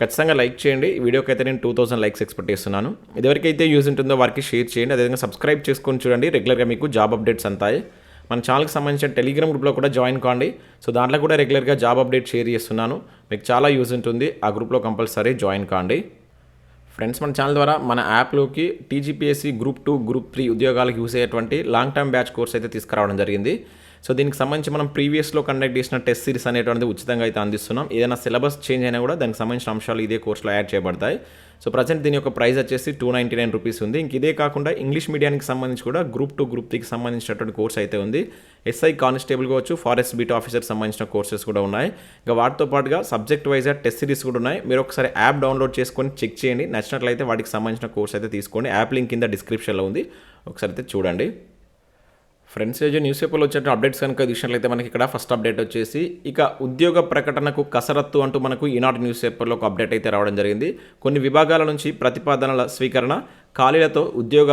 ఖచ్చితంగా లైక్ చేయండి. ఈ వీడియోకి అయితే నేను టూ థౌసండ్ లైక్స్ ఎక్స్పెక్ట్ చేస్తున్నాను. ఇదివరకైతే యూజ్ ఉంటుందో వారికి షేర్ చేయండి. అదేవిధంగా సబ్స్క్రైబ్ చేసుకొని చూడండి. రెగ్యులర్గా మీకు జాబ్ అప్డేట్స్ అంతాయి. మన ఛానల్కి సంబంధించిన టెలిగ్రామ్ గ్రూప్లో కూడా జాయిన్ కాండి. సో దాంట్లో కూడా రెగ్యులర్గా జాబ్ అప్డేట్ షేర్ చేస్తున్నాను. మీకు చాలా యూజ్ ఉంటుంది. ఆ గ్రూప్లో కంపల్సరీ జాయిన్ కాండి. ఫ్రెండ్స్ మన ఛానల్ ద్వారా మన యాప్లోకి TGPSC group two group three ఉద్యోగాలకు యూస్ అయ్యేటువంటి లాంగ్ టర్మ్ బ్యాచ్ కోర్స్ అయితే తీసుకురావడం జరిగింది. సో దీనికి సంబంధించి మనం ప్రీవియస్లో కండక్ట్ చేసిన టెస్ట్ సిరీస్ అనేటువంటిది ఉచితంగా అయితే అందిస్తున్నాం. ఏదైనా సిలబస్ చేంజ్ అయినా కూడా దానికి సంబంధించిన అంశాలు ఇదే కోర్సులో యాడ్ చేయబడతాయి. సో ప్రజెంట్ దీని యొక్క ప్రైస్ వచ్చేసి టూ నైంటీ నైన్ రూపీస్ ఉంది. ఇంక ఇదే కాకుండా ఇంగ్లీష్ మీడియానికి సంబంధించి కూడా గ్రూప్ టు గ్రూప్ త్రీకి సంబంధించినటువంటి కోర్స్ అయితే ఉంది. ఎస్ఐ కానిస్టేబుల్ కావచ్చు ఫారెస్ట్ బీట్ ఆఫీసర్ సంబంధించిన కోర్సెస్ కూడా ఉన్నాయి. ఇంకా వాటితో పాటుగా సబ్జెక్ట్ వైజ్గా టెస్ట్ సిరీస్ కూడా ఉన్నాయి. మీరు ఒకసారి యాప్ డౌన్లోడ్ చేసుకొని చెక్ చేయండి. నచ్చినట్లయితే వాటికి సంబంధించిన కోర్స్ అయితే తీసుకోండి. యాప్ లింక్ కింద డిస్క్రిప్షన్లో ఉంది. ఒకసారి అయితే చూడండి. ఫ్రెండ్స్ ఏజో న్యూస్ పేపర్లో వచ్చేట అప్డేట్స్ కనుక చూసినట్లయితే మనకి ఇక్కడ ఫస్ట్ అప్డేట్ వచ్చేసి ఇక ఉద్యోగ ప్రకటనకు కసరత్తు అంటూ మనకు ఈనాడు న్యూస్ పేపర్లో ఒక అప్డేట్ అయితే రావడం జరిగింది. కొన్ని విభాగాల నుంచి ప్రతిపాదనల స్వీకరణ ఖాళీలతో ఉద్యోగ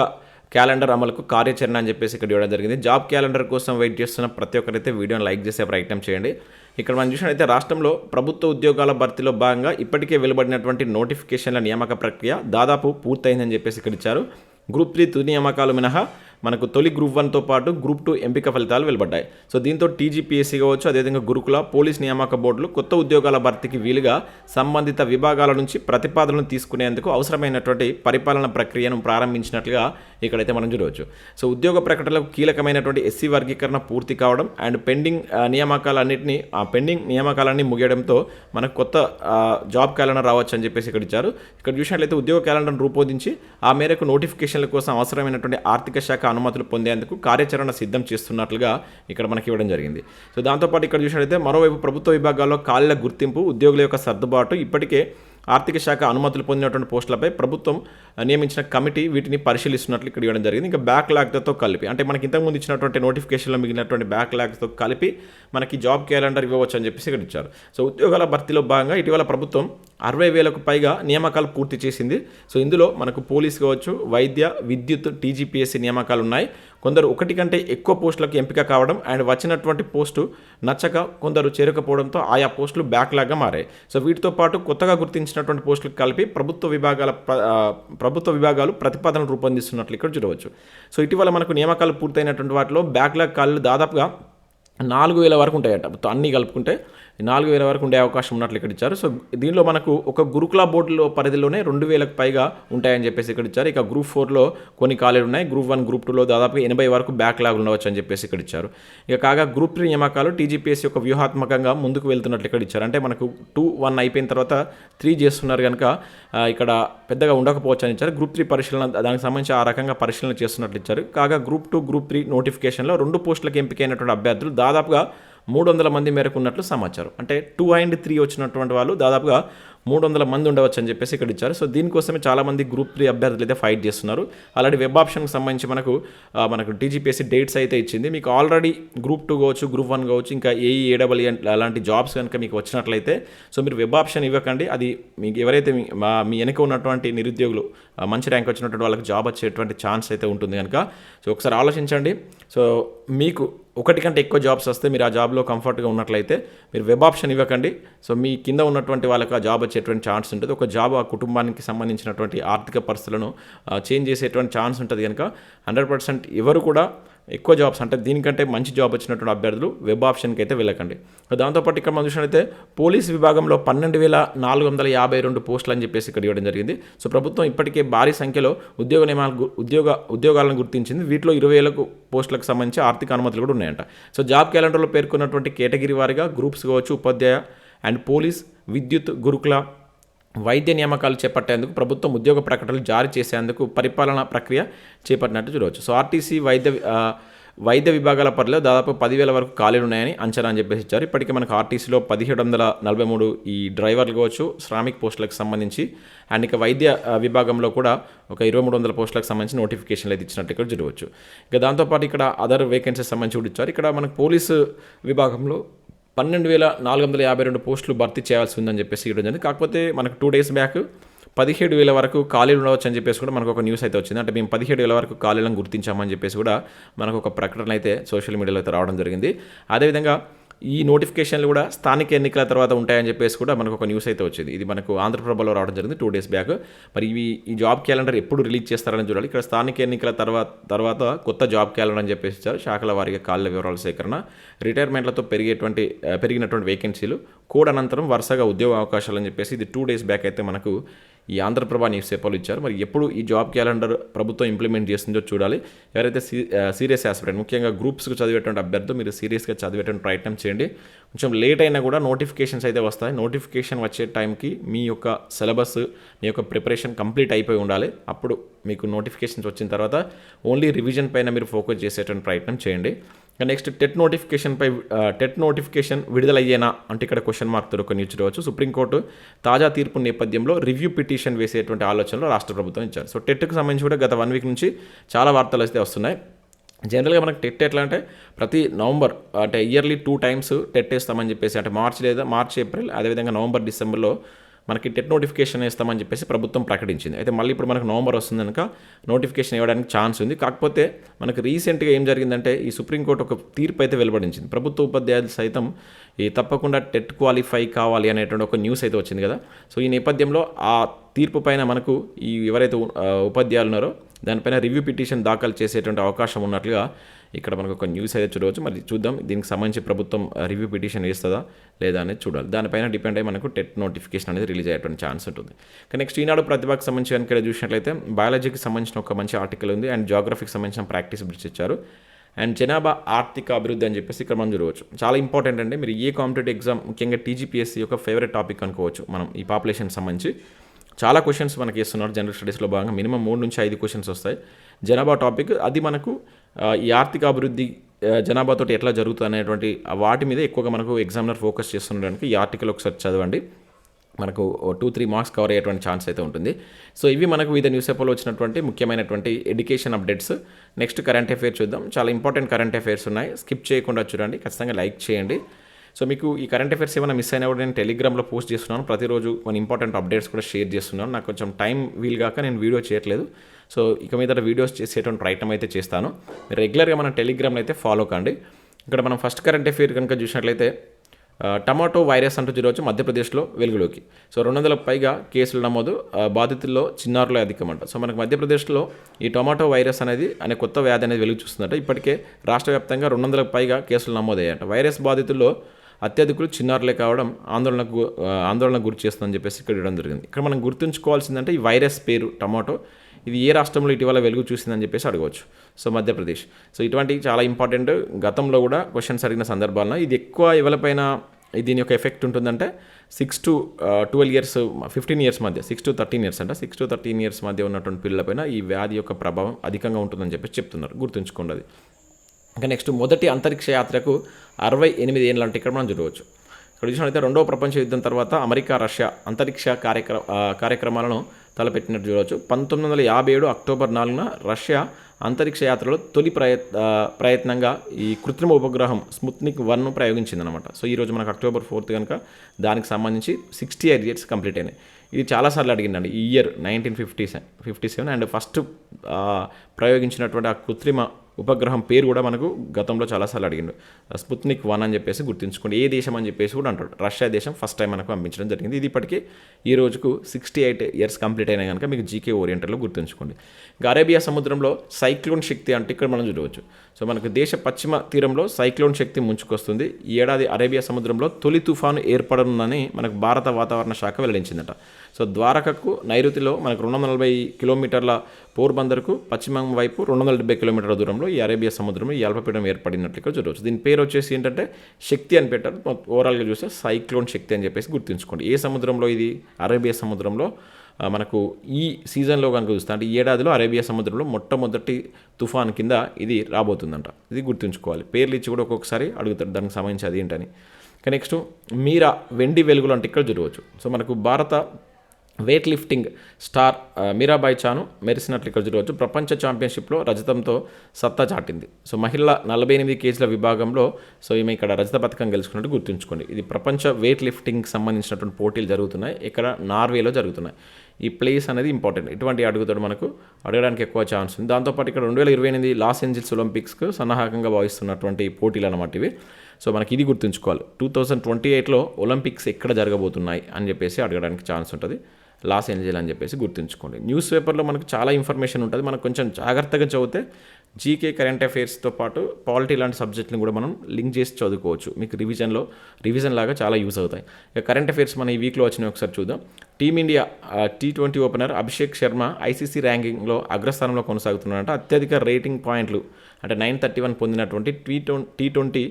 క్యాలెండర్ అమలుకు కార్యాచరణ అని చెప్పేసి ఇక్కడ ఇవ్వడం జరిగింది. జాబ్ క్యాలెండర్ కోసం వెయిట్ చేస్తున్న ప్రతి ఒక్కరైతే వీడియోని లైక్ చేసే ప్రయత్నం చేయండి. ఇక్కడ మనం చూసినట్లయితే రాష్ట్రంలో ప్రభుత్వ ఉద్యోగాల భర్తీలో భాగంగా ఇప్పటికే వెలువడినటువంటి నోటిఫికేషన్ల నియామక ప్రక్రియ దాదాపు పూర్తయిందని చెప్పేసి ఇక్కడ ఇచ్చారు. గ్రూప్ త్రీ తుది నియామకాలు మినహా మనకు తొలి గ్రూప్ వన్తో పాటు గ్రూప్ టూ ఎంపిక ఫలితాలు వెలువడ్డాయి. సో దీంతో టీజీపీఎస్సీ కావచ్చు అదేవిధంగా గురుకుల పోలీస్ నియామక బోర్డులు కొత్త ఉద్యోగాల భర్తీకి వీలుగా సంబంధిత విభాగాల నుంచి ప్రతిపాదనలు తీసుకునేందుకు అవసరమైనటువంటి పరిపాలన ప్రక్రియను ప్రారంభించినట్లుగా ఇక్కడైతే మనం చూడవచ్చు. సో ఉద్యోగ ప్రకటనలకు కీలకమైనటువంటి ఎస్సీ వర్గీకరణ పూర్తి కావడం అండ్ పెండింగ్ నియామకాలన్నింటినీ ఆ పెండింగ్ నియామకాలన్నీ ముగియడంతో మనకు కొత్త జాబ్ క్యాలెండర్ రావచ్చు అని చెప్పేసి ఇక్కడ ఇచ్చారు. ఇక్కడ చూసినట్లయితే ఉద్యోగ క్యాలెండర్ను రూపొందించి ఆ మేరకు నోటిఫికేషన్ల కోసం అవసరమైనటువంటి ఆర్థిక శాఖ అనుమతులు పొందేందుకు కార్యాచరణ సిద్ధం చేస్తున్నట్లుగా ఇక్కడ మనకి ఇవ్వడం జరిగింది. సో దాంతోపాటు ఇక్కడ చూసినట్లయితే మరోవైపు ప్రభుత్వ విభాగాల్లో ఖాళీల గుర్తింపు ఉద్యోగుల యొక్క సర్దుబాటు ఇప్పటికే ఆర్థిక శాఖ అనుమతులు పొందినటువంటి పోస్టులపై ప్రభుత్వం నియమించిన కమిటీ వీటిని పరిశీలిస్తున్నట్లు ఇక్కడ ఇవ్వడం జరిగింది. ఇంకా బ్యాక్ లాగ్తో కలిపి అంటే మనకి ఇంతకుముందు ఇచ్చినటువంటి నోటిఫికేషన్లో మిగిలినటువంటి బ్యాక్లాగ్తో కలిపి మనకి జాబ్ క్యాలెండర్ ఇవ్వవచ్చు అని చెప్పేసి ఇక్కడ ఇచ్చారు. సో ఉద్యోగాల భర్తీలో భాగంగా ఇటీవల ప్రభుత్వం అరవై వేలకు పైగా నియామకాలు పూర్తి చేసింది. సో ఇందులో మనకు పోలీస్ కావచ్చు వైద్య విద్యుత్ టీజీపీఎస్సీ నియామకాలు ఉన్నాయి. కొందరు ఒకటి కంటే ఎక్కువ పోస్టులకు ఎంపిక కావడం అండ్ వచ్చినటువంటి పోస్టు నచ్చక కొందరు చేరకపోవడంతో ఆయా పోస్టులు బ్యాక్లాగ్గా మారాయి. సో వీటితో పాటు కొత్తగా గుర్తించినటువంటి పోస్టులకు కలిపి ప్రభుత్వ విభాగాల ప్రభుత్వ విభాగాలు ప్రతిపాదనలు రూపొందిస్తున్నట్లు ఇక్కడ చూడవచ్చు. సో ఇటీవల మనకు నియామకాలు పూర్తయినటువంటి వాటిలో బ్యాక్లాగ్ కాళ్ళు దాదాపుగా నాలుగు వేల వరకు ఉంటాయట. అన్నీ కలుపుకుంటే నాలుగు వేల వరకు ఉండే అవకాశం ఉన్నట్లు ఇక్కడ ఇచ్చారు. సో దీనిలో మనకు ఒక గురుకుల బోర్డులో పరిధిలోనే రెండు వేలకు పైగా ఉంటాయని చెప్పేసి ఇక్కడ ఇచ్చారు. ఇక గ్రూప్ ఫోర్లో కొన్ని ఖాళీలు ఉన్నాయి. గ్రూప్ వన్ గ్రూప్ టూలో దాదాపు ఎనభై వరకు బ్యాక్లాగ్ ఉండవచ్చు అని చెప్పేసి ఇక్కడ ఇచ్చారు. ఇక కాగా గ్రూప్ త్రీ నియామకాలు టీజీపీఎస్సీ యొక్క వ్యూహాత్మకంగా ముందుకు వెళ్తున్నట్లు ఇక్కడ ఇచ్చారు. అంటే మనకు టూ వన్ అయిపోయిన తర్వాత త్రీ చేస్తున్నారు కనుక ఇక్కడ పెద్దగా ఉండకపోవచ్చు అని ఇచ్చారు. గ్రూప్ త్రీ పరిశీలన దానికి సంబంధించి ఆ రకంగా పరిశీలన చేస్తున్నట్లు ఇచ్చారు. కాగా గ్రూప్ టూ గ్రూప్ త్రీ నోటిఫికేషన్లో రెండు పోస్టులకు ఎంపికైనటువంటి అభ్యర్థులు దాదాపుగా మూడు వందల మంది మేరకు ఉన్నట్లు సమాచారం. అంటే టూ అండ్ త్రీ వచ్చినటువంటి వాళ్ళు దాదాపుగా మూడు వందల మంది ఉండవచ్చు అని చెప్పేసి ఇక్కడ ఇచ్చారు. సో దీనికోసమే చాలామంది గ్రూప్ త్రీ అభ్యర్థులు అయితే ఫైట్ చేస్తున్నారు. అలాంటి వెబ్ ఆప్షన్కి సంబంధించి మనకు మనకు డీజీపీఎస్సీ డేట్స్ అయితే ఇచ్చింది. మీకు ఆల్రెడీ గ్రూప్ టూ కావచ్చు గ్రూప్ వన్ కావచ్చు ఇంకా ఏఈ ఏడబ్ల్యూ అలాంటి జాబ్స్ కనుక మీకు వచ్చినట్లయితే సో మీరు వెబ్ ఆప్షన్ ఇవ్వకండి. అది మీకు ఎవరైతే మీ మా మీ వెనక ఉన్నటువంటి నిరుద్యోగులు మంచి ర్యాంక్ వచ్చినటువంటి వాళ్ళకి జాబ్ వచ్చేటువంటి ఛాన్స్ అయితే ఉంటుంది కనుక. సో ఒకసారి ఆలోచించండి. సో మీకు ఒకటి కంటే ఎక్కువ జాబ్స్ వస్తే మీరు ఆ జాబ్లో కంఫర్ట్గా ఉన్నట్లయితే మీరు వెబ్ ఆప్షన్ ఇవ్వకండి. సో మీ కింద ఉన్నటువంటి వాళ్ళకి ఆ జాబ్ వచ్చేటువంటి ఛాన్స్ ఉంటుంది. ఒక జాబ్ ఆ కుటుంబానికి సంబంధించినటువంటి ఆర్థిక పరిస్థితులను చేంజ్ చేసేటువంటి ఛాన్స్ ఉంటుంది కనుక హండ్రెడ్ పర్సెంట్ ఎవరు కూడా ఎక్కువ జాబ్స్ అంటే దీనికంటే మంచి జాబ్ వచ్చినటువంటి అభ్యర్థులు వెబ్ ఆప్షన్కి అయితే వెళ్ళకండి. సో దాంతోపాటు ఇక్కడ మనం చూసినట్లయితే పోలీస్ విభాగంలో పన్నెండు వేల నాలుగు వందల యాభై రెండు పోస్టులు అని చెప్పేసి ఇక్కడ ఇవ్వడం జరిగింది. సో ప్రభుత్వం ఇప్పటికే భారీ సంఖ్యలో ఉద్యోగ నియమాలు ఉద్యోగ ఉద్యోగాలను గుర్తించింది. వీటిలో ఇరవై వేలకు పోస్టులకు సంబంధించి ఆర్థిక అనుమతులు కూడా ఉన్నాయంట. సో జాబ్ క్యాలెండర్లో పేర్కొన్నటువంటి కేటగిరీ వారిగా గ్రూప్స్ కావచ్చు ఉపాధ్యాయ అండ్ పోలీస్ విద్యుత్ గురుకుల వైద్య నియామకాలు చేపట్టేందుకు ప్రభుత్వం ఉద్యోగ ప్రకటనలు జారీ చేసేందుకు పరిపాలన ప్రక్రియ చేపట్టినట్టు చూడవచ్చు. సో ఆర్టీసీ వైద్య వైద్య విభాగాల పరిలో దాదాపు పదివేల వరకు ఖాళీలు ఉన్నాయని అంచనా అని చెప్పేసి ఇచ్చారు. ఇప్పటికే మనకు ఆర్టీసీలో పదిహేడు వందల నలభై మూడు ఈ డ్రైవర్లు కావచ్చు శ్రామిక్ పోస్టులకు సంబంధించి అండ్ ఇక వైద్య విభాగంలో కూడా ఒక ఇరవై మూడు వందల పోస్టులకు సంబంధించి నోటిఫికేషన్లు అయితే ఇచ్చినట్టు ఇక్కడ చూడవచ్చు. ఇక దాంతోపాటు ఇక్కడ అదర్ వేకెన్సీస్ సంబంధించి కూడా ఇచ్చారు. ఇక్కడ మనకు పోలీసు విభాగంలో పన్నెండు వేల నాలుగు వందల యాభై రెండు పోస్టులు భర్తీ చేయాల్సి ఉందని చెప్పేసి ఇవ్వడం జరిగింది. కాకపోతే మనకు టూ డేస్ బ్యాక్ పదిహేడు వేల వరకు ఖాళీలు ఉండవచ్చు అని చెప్పేసి కూడా మనకు ఒక న్యూస్ అయితే వచ్చింది. అంటే మేము పదిహేడు వేల వరకు ఖాళీలను గుర్తించామని చెప్పేసి కూడా మనకు ఒక ప్రకటన అయితే సోషల్ మీడియాలో అయితే రావడం జరిగింది. అదేవిధంగా ఈ నోటిఫికేషన్లు కూడా స్థానిక ఎన్నికల తర్వాత ఉంటాయని చెప్పేసి కూడా మనకు ఒక న్యూస్ అయితే వచ్చింది. ఇది మనకు ఆంధ్రప్రభలో రావడం జరిగింది టూ డేస్ బ్యాక్ మరి ఇవి ఈ జాబ్ క్యాలెండర్ ఎప్పుడు రిలీజ్ చేస్తారని చూడాలి. ఇక్కడ స్థానిక ఎన్నికల తర్వాత తర్వాత కొత్త జాబ్ క్యాలెండర్ అని చెప్పేసి ఇచ్చారు. శాఖల వారీగా కాళ్ళ వివరాల సేకరణ రిటైర్మెంట్లతో పెరిగేటువంటి పెరిగినటువంటి వేకెన్సీలు కోడ్ అనంతరం వరుసగా ఉద్యోగ అవకాశాలు అని చెప్పేసి ఇది టూ డేస్ బ్యాక్ అయితే మనకు ఈ ఆంధ్రప్రభ న్యూస్ పేపర్లు ఇచ్చారు. మరి ఎప్పుడు ఈ జాబ్ క్యాలెండర్ ప్రభుత్వం ఇంప్లిమెంట్ చేస్తుందో చూడాలి. ఎవరైతే సీ సీరియస్ ఆస్పిరెంట్ ముఖ్యంగా గ్రూప్స్కి చదివేటువంటి అభ్యర్థులు మీరు సీరియస్గా చదివేటువంటి ప్రయత్నం చేయండి. కొంచెం లేట్ అయినా కూడా నోటిఫికేషన్స్ అయితే వస్తాయి. నోటిఫికేషన్ వచ్చే టైంకి మీ యొక్క సిలబస్ మీ యొక్క ప్రిపరేషన్ కంప్లీట్ అయిపోయి ఉండాలి. అప్పుడు మీకు నోటిఫికేషన్స్ వచ్చిన తర్వాత ఓన్లీ రివిజన్ పైన మీరు ఫోకస్ చేసేటువంటి ప్రయత్నం చేయండి. నెక్స్ట్ టెట్ నోటిఫికేషన్పై టెట్ నోటిఫికేషన్ విడుదలయ్యేనా అంటే ఇక్కడ క్వశ్చన్ మార్క్తో ఒక న్యూస్ చూడవచ్చు సుప్రీంకోర్టు తాజా తీర్పు నేపథ్యంలో రివ్యూ పిటిషన్ వేసేటువంటి ఆలోచనలో రాష్ట్ర ప్రభుత్వం ఇచ్చారు. సో టెట్కి సంబంధించి కూడా గత వన్ వీక్ నుంచి చాలా వార్తలు అయితే వస్తున్నాయి. జనరల్గా మనకు టెట్ ఎట్లా అంటే ప్రతి నవంబర్ అంటే ఇయర్లీ టూ టైమ్స్ టెట్ వేస్తామని చెప్పేసి అంటే మార్చ్ లేదా మార్చ్ ఏప్రిల్ అదేవిధంగా నవంబర్ డిసెంబర్లో మనకి టెట్ నోటిఫికేషన్ వేస్తామని చెప్పేసి ప్రభుత్వం ప్రకటించింది. అయితే మళ్ళీ ఇప్పుడు మనకు నవంబర్ వస్తుంది కనుక నోటిఫికేషన్ ఇవ్వడానికి ఛాన్స్ ఉంది. కాకపోతే మనకు రీసెంట్గా ఏం జరిగిందంటే ఈ సుప్రీంకోర్టు ఒక తీర్పు అయితే వెలువడించింది. ప్రభుత్వ ఉపాధ్యాయులు సైతం ఈ తప్పకుండా టెట్ క్వాలిఫై కావాలి అనేటువంటి ఒక న్యూస్ అయితే వచ్చింది కదా. సో ఈ నేపథ్యంలో ఆ తీర్పు పైన మనకు ఈ ఎవరైతే ఉపాధ్యాయులు ఉన్నారో దానిపైన రివ్యూ పిటిషన్ దాఖలు చేసేటువంటి అవకాశం ఉన్నట్లుగా ఇక్కడ మనకు ఒక న్యూస్ అయితే చూడవచ్చు. మరి చూద్దాం దీనికి సంబంధించి ప్రభుత్వం రివ్యూ పిటిషన్ వేస్తుందా లేదా అనేది చూడాలి. దానిపైన డిపెండ్ అయ్యి మనకు టెట్ నోటిఫికేషన్ అనేది రిలీజ్ అయ్యేటువంటి ఛాన్స్ ఉంటుంది. కానీ నెక్స్ట్ ఈనాడు ప్రతిభకు సంబంధించి కనుక చూసినట్లయితే బయాలజీకి సంబంధించిన ఒక మంచి ఆర్టికల్ ఉంది. అండ్ జాగ్రఫీకి సంబంధించిన ప్రాక్టీస్ బ్రిడ్జ్ ఇచ్చారు. అండ్ జనాభా ఆర్థిక అభివృద్ధి అని చెప్పేసి ఇక్కడ మనం చూడవచ్చు. చాలా ఇంపార్టెంట్ అండి. మీరు ఏ కాంపిటేటివ్ ఎగ్జామ్ ముఖ్యంగా టీజీపీఎస్సీ యొక్క ఫేవరెట్ టాపిక్ అనుకోవచ్చు మనం ఈ పాపులేషన్ సంబంధించి. చాలా క్వశ్చన్స్ మనకి ఇస్తున్నారు జనరల్ స్టడీస్లో భాగంగా. మినిమం మూడు నుంచి ఐదు క్వశ్చన్స్ వస్తాయి. జనాభా టాపిక్ అది మనకు ఈ ఆర్థిక అభివృద్ధి జనాభాతో జనాభాతోటి ఎట్లా జరుగుతుంది అనేటువంటి వాటి మీద ఎక్కువగా మనకు ఎగ్జామినర్ ఫోకస్ చేస్తుండడానికి ఈ ఆర్టికల్ ఒకసారి చదవండి. మనకు టూ త్రీ మార్క్స్ కవర్ అయ్యేటువంటి ఛాన్స్ అయితే ఉంటుంది. సో ఇవి మనకు వివిధ న్యూస్ పేపర్లో వచ్చినటువంటి ముఖ్యమైనటువంటి education updates next current affairs చూద్దాం. చాలా ఇంపార్టెంట్ కరెంట్ అఫైర్స్ ఉన్నాయి. స్కిప్ చేయకుండా చూడండి. ఖచ్చితంగా లైక్ చేయండి. సో మీకు ఈ కరెంట్ అఫైర్స్ ఏమైనా మిస్ అయినా కూడా నేను టెలిగ్రామ్లో పోస్ట్ చేస్తున్నాను. ప్రతిరోజు కొన్ని ఇంపార్టెంట్ అప్డేట్స్ కూడా షేర్ చేస్తున్నాను. నాకు కొంచెం టైం వీలు కాక నేను వీడియో చేయట్లేదు. సో ఇక మీద వీడియోస్ చేసేటువంటి ప్రయత్నం అయితే చేస్తాను. రెగ్యులర్గా మన టెలిగ్రామ్లో అయితే ఫాలో కండి. ఇక్కడ మనం ఫస్ట్ కరెంట్ అఫైర్ కనుక చూసినట్లయితే టమాటో వైరస్ అంటూ చూడవచ్చు మధ్యప్రదేశ్లో వెలుగులోకి. సో రెండు వందల పైగా కేసులు నమోదు బాధితుల్లో చిన్నారులే అధికమంట. సో మనకు మధ్యప్రదేశ్లో ఈ టొమాటో వైరస్ అనేది అనే కొత్త వ్యాధి అనేది వెలుగు చూస్తుందట. ఇప్పటికే రాష్ట్ర వ్యాప్తంగా రెండు వందలకు పైగా కేసులు నమోదయ్యాయంట. వైరస్ బాధితుల్లో అత్యధికులు చిన్నారులే కావడం ఆందోళనకు ఆందోళన ఆందోళనకు గురి చేస్తుందని చెప్పేసి ఇక్కడ ఇవ్వడం జరిగింది. ఇక్కడ మనం గుర్తుంచుకోవాల్సిందంటే ఈ వైరస్ పేరు టమాటో ఇది ఏ రాష్ట్రంలో ఇటీవల వెలుగు చూసిందని చెప్పేసి అడగవచ్చు. సో మధ్యప్రదేశ్. సో ఇటువంటి చాలా ఇంపార్టెంట్. గతంలో కూడా క్వశ్చన్స్ అడిగిన సందర్భాల్లో ఇది ఎక్కువ ఎవరిపైన దీని యొక్క ఎఫెక్ట్ ఉంటుందంటే six to twelve years fifteen years మధ్య సిక్స్ టు థర్టీన్ ఇయర్స్ అంటే. సిక్స్ టు థర్టీన్ ఇయర్స్ మధ్య ఉన్నటువంటి పిల్లలపైన ఈ వ్యాధి యొక్క ప్రభావం అధికంగా ఉంటుందని చెప్పేసి చెప్తున్నారు. గుర్తుంచుకోండి ఇంకా నెక్స్ట్ మొదటి అంతరిక్ష యాత్రకు అరవై ఎనిమిది ఏళ్ళు అంటే ఇక్కడ మనం చూడవచ్చు. ఇక్కడ చూసినట్లయితే రెండవ ప్రపంచ యుద్ధం తర్వాత అమెరికా రష్యా అంతరిక్ష కార్యక్రమ కార్యక్రమాలను తలపెట్టినట్టు చూడవచ్చు. పంతొమ్మిది వందల యాభై ఏడు అక్టోబర్ నాలుగున రష్యా అంతరిక్ష యాత్రలో తొలి ప్రయత్ ప్రయత్నంగా ఈ కృత్రిమ ఉపగ్రహం స్ముత్నిక్ వన్ను ప్రయోగించిందనమాట సో ఈరోజు మనకు అక్టోబర్ ఫోర్త్ కనుక దానికి సంబంధించి సిక్స్టీ ఎయిట్ ఇయర్స్ కంప్లీట్ అయినాయి. ఇది చాలాసార్లు అడిగిందండి. ఈ year nineteen fifty seven fifty seven and first ప్రయోగించినటువంటి ఆ కృత్రిమ ఉపగ్రహం పేరు కూడా మనకు గతంలో చాలాసార్లు అడిగిండు. స్పుత్నిక్ వన్ అని చెప్పేసి గుర్తుంచుకోండి. ఏ దేశం అని చెప్పేసి కూడా అంటాడు. రష్యా దేశం ఫస్ట్ టైం మనకు పంపించడం జరిగింది. ఇది ఇప్పటికీ ఈ రోజుకు సిక్స్టీ ఎయిట్ ఇయర్స్ కంప్లీట్ అయినా కనుక మీకు జీకే ఓరియంటర్లో గుర్తుంచుకోండి. ఇంకా అరేబియా సముద్రంలో సైక్లోన్ శక్తి అంటే ఇక్కడ మనం చూడవచ్చు. సో మనకు దేశ పశ్చిమ తీరంలో సైక్లోన్ శక్తి ముంచుకొస్తుంది. ఈ ఏడాది అరేబియా సముద్రంలో తొలి తుఫాను ఏర్పడనుందని మనకు భారత వాతావరణ శాఖ వెల్లడించిందట. సో ద్వారకకు నైరుతిలో మనకు రెండు వందల నలభై కిలోమీటర్ల పోర్బందర్కు పశ్చిమం వైపు రెండు వందల డెబ్బై కిలోమీటర్ల దూరంలో ఈ అరేబియా సముద్రంలో ఈ అల్పపీడం ఏర్పడినట్లు ఇక్కడ చూడవచ్చు. దీని పేరు వచ్చేసి ఏంటంటే శక్తి అని పెట్టారు. ఓవరాల్గా చూస్తే సైక్లోన్ శక్తి అని చెప్పేసి గుర్తుంచుకోండి. ఏ సముద్రంలో ఇది? అరేబియా సముద్రంలో మనకు ఈ సీజన్లో కనుక చూస్తే అంటే ఈ ఏడాదిలో అరేబియా సముద్రంలో మొట్టమొదటి తుఫాన్ కింద ఇది రాబోతుందంట. ఇది గుర్తుంచుకోవాలి. పేర్లు ఇచ్చి కూడా ఒక్కొక్కసారి అడుగుతారు దానికి సంబంధించి అది ఏంటని. నెక్స్ట్ మీరా వెండి వెలుగులు అంటే ఇక్కడ చూడవచ్చు. సో మనకు భారత weight lifting star Mirabai Chanu మెరిసినట్లు ఇక్కడ చూడవచ్చు. ప్రపంచ ఛాంపియన్షిప్లో రజతంతో సత్తా చాటింది. సో మహిళల నలభై ఎనిమిది కేజీల విభాగంలో సో ఈమె ఇక్కడ రజత పథకం గెలుచుకున్నట్టు గుర్తుంచుకోండి. ఇది ప్రపంచ వెయిట్ లిఫ్టింగ్ సంబంధించినటువంటి పోటీలు జరుగుతున్నాయి. ఇక్కడ నార్వేలో జరుగుతున్నాయి. ఈ ప్లేస్ అనేది ఇంపార్టెంట్. ఇటువంటి అడుగుతాడు మనకు అడగడానికి ఎక్కువ ఛాన్స్ ఉంది. దాంతోపాటు ఇక్కడ రెండు వేల ఇరవై ఎనిమిది లాస్ ఏంజిల్స్ ఒలింపిక్స్కు సన్నాహకంగా భావిస్తున్నటువంటి పోటీలు అన్నమాట ఇవి. సో మనకి ఇది గుర్తుంచుకోవాలి. టూ థౌజండ్ ట్వంటీ ఎయిట్లో ఒలింపిక్స్ ఎక్కడ జరగబోతున్నాయి అని చెప్పేసి అడగడానికి ఛాన్స్ ఉంటుంది. లాస్ ఏంజల్ అని చెప్పేసి గుర్తుంచుకోండి. న్యూస్ పేపర్లో మనకు చాలా ఇన్ఫర్మేషన్ ఉంటుంది. మనం కొంచెం జాగ్రత్తగా చదివితే జీకే కరెంట్ అఫైర్స్తో పాటు పాలిటీ లాంటి సబ్జెక్ట్ని కూడా మనం లింక్ చేసి చదువుకోవచ్చు. మీకు రివిజన్లో రివిజన్ లాగా చాలా యూస్ అవుతాయి. ఇక కరెంట్ అఫైర్స్ మన ఈ వీక్లో వచ్చినవి ఒకసారి చూద్దాం. Team India T twenty opener Abhishek Sharma ICC ర్యాంకింగ్లో అగ్రస్థానంలో కొనసాగుతున్నారంట అత్యధిక రేటింగ్ పాయింట్లు అంటే నైన్ థర్టీ వన్ పొందినటువంటి టీ టీ ట్వంటీ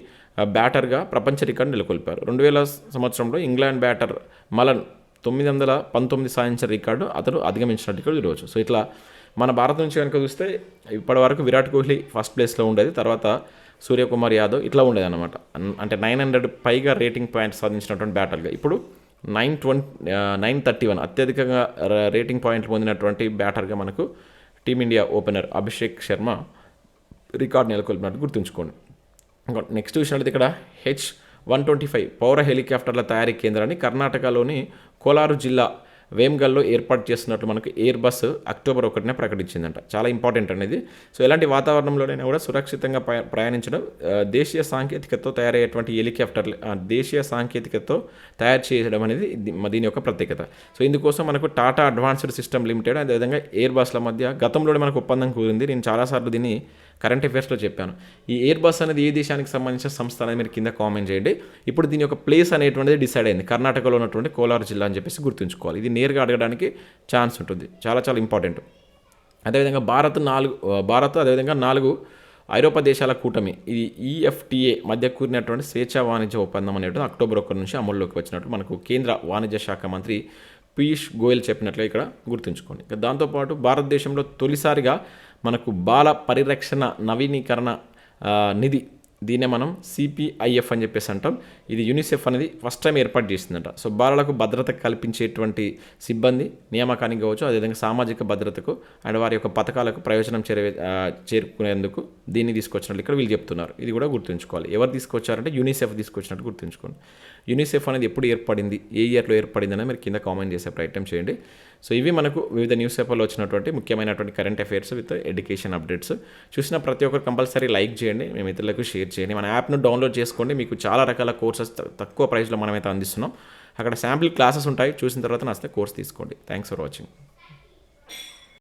బ్యాటర్గా ప్రపంచ రికార్డు నెలకొల్పారు. రెండు వేల సంవత్సరంలో ఇంగ్లాండ్ బ్యాటర్ మలన్ తొమ్మిది వందల పంతొమ్మిది సాధించిన రికార్డు అతను అధిగమించినట్టు ఇక్కడ చూడవచ్చు. సో ఇట్లా మన భారత్ నుంచి కనుక చూస్తే ఇప్పటి వరకు విరాట్ కోహ్లీ ఫస్ట్ ప్లేస్లో ఉండేది తర్వాత సూర్యకుమార్ యాదవ్ ఇట్లా ఉండేది అనమాట అంటే నైన్ హండ్రెడ్ పైగా రేటింగ్ పాయింట్ సాధించినటువంటి బ్యాటర్గా. ఇప్పుడు nine twenty nine thirty one అత్యధికంగా రేటింగ్ పాయింట్లు పొందినటువంటి బ్యాటర్గా మనకు Team India opener Abhishek Sharma record నెలకొల్పినట్టు గుర్తుంచుకోండి. ఇంకా నెక్స్ట్ చూసినట్లయితే ఇక్కడ హెచ్ వన్ ట్వంటీ ఫైవ్ పౌర హెలికాప్టర్ల తయారీ కేంద్రాన్ని కర్ణాటకలోని కోలారు జిల్లా వేమ్గల్లో ఏర్పాటు చేస్తున్నట్లు మనకు ఎయిర్ బస్ అక్టోబర్ ఒకటిన ప్రకటించిందంట. చాలా ఇంపార్టెంట్ అనేది. సో ఎలాంటి వాతావరణంలోనైనా కూడా సురక్షితంగా ప్రయాణించడం దేశీయ సాంకేతికతో తయారయ్యేటువంటి హెలికాప్టర్లు దేశీయ సాంకేతికతతో తయారు చేయడం అనేది దీని యొక్క ప్రత్యేకత. సో ఇందుకోసం మనకు టాటా అడ్వాన్స్డ్ సిస్టమ్ లిమిటెడ్ అదేవిధంగా ఎయిర్ బస్ల మధ్య గతంలోనే మనకు ఒప్పందం కుదిరింది. నేను చాలాసార్లు దీన్ని కరెంట్ అఫైర్స్లో చెప్పాను. ఈ ఎయిర్ బస్ అనేది ఏ దేశానికి సంబంధించిన సంస్థ అనేది మీరు కింద కామెంట్ చేయండి. ఇప్పుడు దీని యొక్క ప్లేస్ అనేటువంటిది డిసైడ్ అయింది. కర్ణాటకలో ఉన్నటువంటి కోలార్ జిల్లా అని చెప్పేసి గుర్తుంచుకోవాలి. ఇది నేరుగా అడగడానికి ఛాన్స్ ఉంటుంది. చాలా చాలా ఇంపార్టెంట్ అదేవిధంగా భారత్ నాలుగు భారత్ అదేవిధంగా నాలుగు ఐరోపా దేశాల కూటమి ఇది ఈఎఫ్టీఏ మధ్య కూరినటువంటి స్వేచ్ఛా వాణిజ్య ఒప్పందం అనేటువంటి అక్టోబర్ ఒకటి నుంచి అమల్లోకి వచ్చినట్టు మనకు కేంద్ర వాణిజ్య శాఖ మంత్రి పీయూష్ గోయల్ చెప్పినట్లే ఇక్కడ గుర్తుంచుకోండి. ఇక దాంతోపాటు భారతదేశంలో తొలిసారిగా మనకు బాల పరిరక్షణ నవీకరణ నిధి దీన్నే మనం సిపిఐఎఫ్ అని చెప్పేసి అంటాం. ఇది యూనిసెఫ్ అనేది ఫస్ట్ టైం ఏర్పాటు చేసిందంట. సో బాలలకు భద్రత కల్పించేటువంటి సిబ్బంది నియామకానికి కావచ్చు అదేవిధంగా సామాజిక భద్రతకు అండ్ వారి యొక్క పథకాలకు ప్రయోజనం చేరే చేరుకునేందుకు దీన్ని తీసుకొచ్చినట్లు ఇక్కడ వీళ్ళు చెప్తున్నారు. ఇది కూడా గుర్తుంచుకోవాలి. ఎవరు తీసుకొచ్చారంటే యూనిసెఫ్ తీసుకొచ్చినట్టు గుర్తుంచుకోండి. యూనిసెఫ్ అనేది ఎప్పుడు ఏర్పడింది ఏ ఇయర్లో ఏర్పడింది అనేది మీరు కింద కామెంట్ చేసే ప్రయత్నం చేయండి. సో ఇవి మనకు వివిధ న్యూస్ పేపర్లో వచ్చినటువంటి ముఖ్యమైనటువంటి current affairs with education updates చూసిన ప్రతి ఒక్కరు కంపల్సరీ లైక్ చేయండి మేము ఇతరులకు షేర్ చేయండి. మన యాప్ను డౌన్లోడ్ చేసుకోండి. మీకు చాలా రకాల కోర్సెస్ తక్కువ ప్రైస్లో మనమైతే అందిస్తున్నాం. అక్కడ శాంపిల్ క్లాసెస్ ఉంటాయి. చూసిన తర్వాత నచ్చితే కోర్స్ తీసుకోండి. Thanks for watching